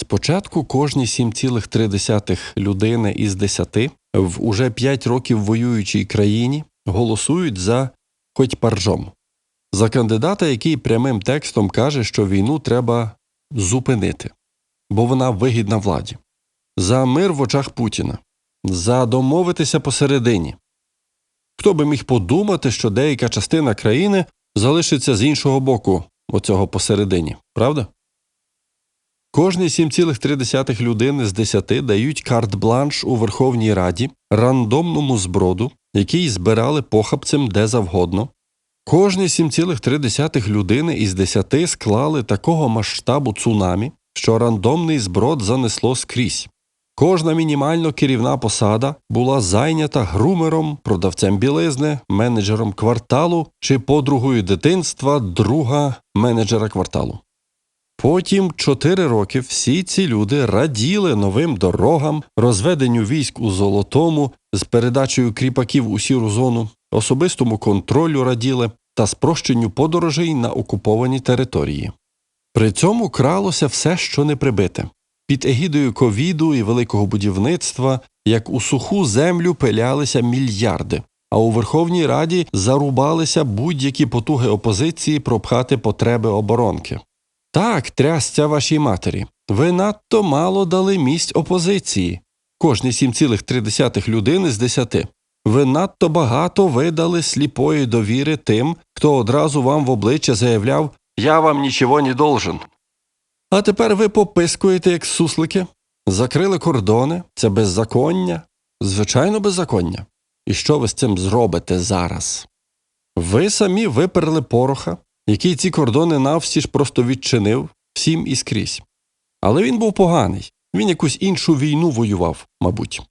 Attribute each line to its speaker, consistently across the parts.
Speaker 1: Спочатку кожні 7,3 людини із 10 в уже 5 років воюючій країні голосують за хоч паржом, за кандидата, який прямим текстом каже, що війну треба зупинити, бо вона вигідна владі, за мир в очах Путіна, за домовитися посередині. Хто би міг подумати, що деяка частина країни залишиться з іншого боку оцього посередині, правда? Кожні 7,3 людини з 10 дають карт-бланш у Верховній Раді рандомному зброду, який збирали похабцем де завгодно. Кожні 7,3 людини із 10 склали такого масштабу цунамі, що рандомний зброд занесло скрізь. Кожна мінімально керівна посада була зайнята грумером, продавцем білизни, менеджером кварталу чи подругою дитинства друга менеджера кварталу. Потім чотири роки всі ці люди раділи новим дорогам, розведенню військ у золотому з передачею кріпаків у сіру зону, особистому контролю раділи та спрощенню подорожей на окуповані території. При цьому кралося все, що не прибите. Під егідою ковіду і великого будівництва, як у суху землю пилялися мільярди, а у Верховній Раді зарубалися будь-які потуги опозиції пропхати потреби оборонки. Так, трясця вашій матері. Ви надто мало дали місць опозиції. Кожні 7,3 людини з 10. Ви надто багато видали сліпої довіри тим, хто одразу вам в обличчя заявляв Я вам нічого не должен. А тепер ви попискуєте, як суслики. Закрили кордони, це беззаконня, звичайно, беззаконня. І що ви з цим зробите зараз? Ви самі виперли пороха, який ці кордони навсі ж просто відчинив всім і скрізь. Але він був поганий, він якусь іншу війну воював, мабуть.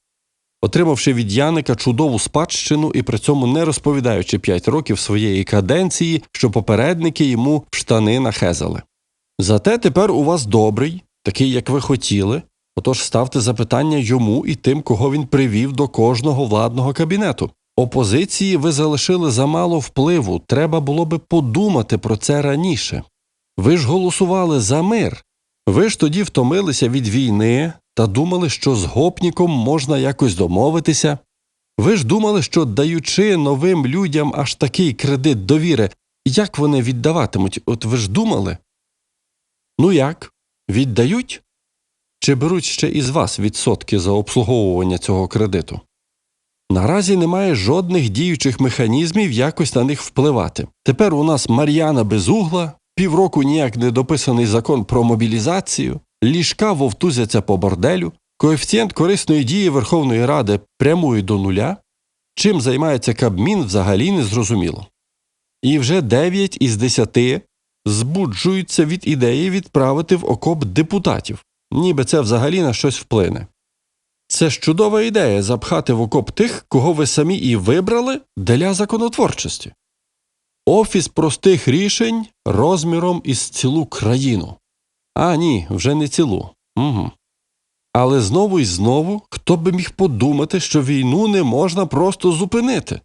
Speaker 1: Отримавши від Яника чудову спадщину і при цьому не розповідаючи п'ять років своєї каденції, що попередники йому в штани нахезали. Зате тепер у вас добрий, такий, як ви хотіли, отож ставте запитання йому і тим, кого він привів до кожного владного кабінету. Опозиції ви залишили замало впливу, треба було би подумати про це раніше. Ви ж голосували за мир. Ви ж тоді втомилися від війни та думали, що з гопніком можна якось домовитися. Ви ж думали, що даючи новим людям аж такий кредит довіри, як вони віддаватимуть, от ви ж думали? Ну як? Віддають? Чи беруть ще із вас відсотки за обслуговування цього кредиту? Наразі немає жодних діючих механізмів якось на них впливати. Тепер у нас Мар'яна Безугла, півроку ніяк не дописаний закон про мобілізацію, ліжка вовтузяться по борделю, коефіцієнт корисної дії Верховної Ради прямує до нуля. Чим займається Кабмін, взагалі не зрозуміло. І вже 9 із 10 збуджуються від ідеї відправити в окоп депутатів, ніби це взагалі на щось вплине. Це ж чудова ідея запхати в окоп тих, кого ви самі і вибрали для законотворчості. Офіс простих рішень розміром із цілу країну. А ні, вже не цілу. Угу. Але знову і знову хто би міг подумати, що війну не можна просто зупинити?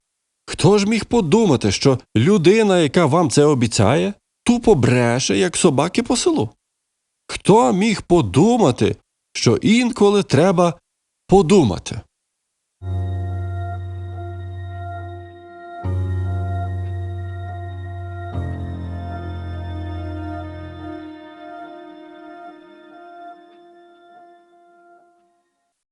Speaker 1: Хто ж міг подумати, що людина, яка вам це обіцяє, тупо бреше, як собаки по селу? Хто міг подумати, що інколи треба подумати?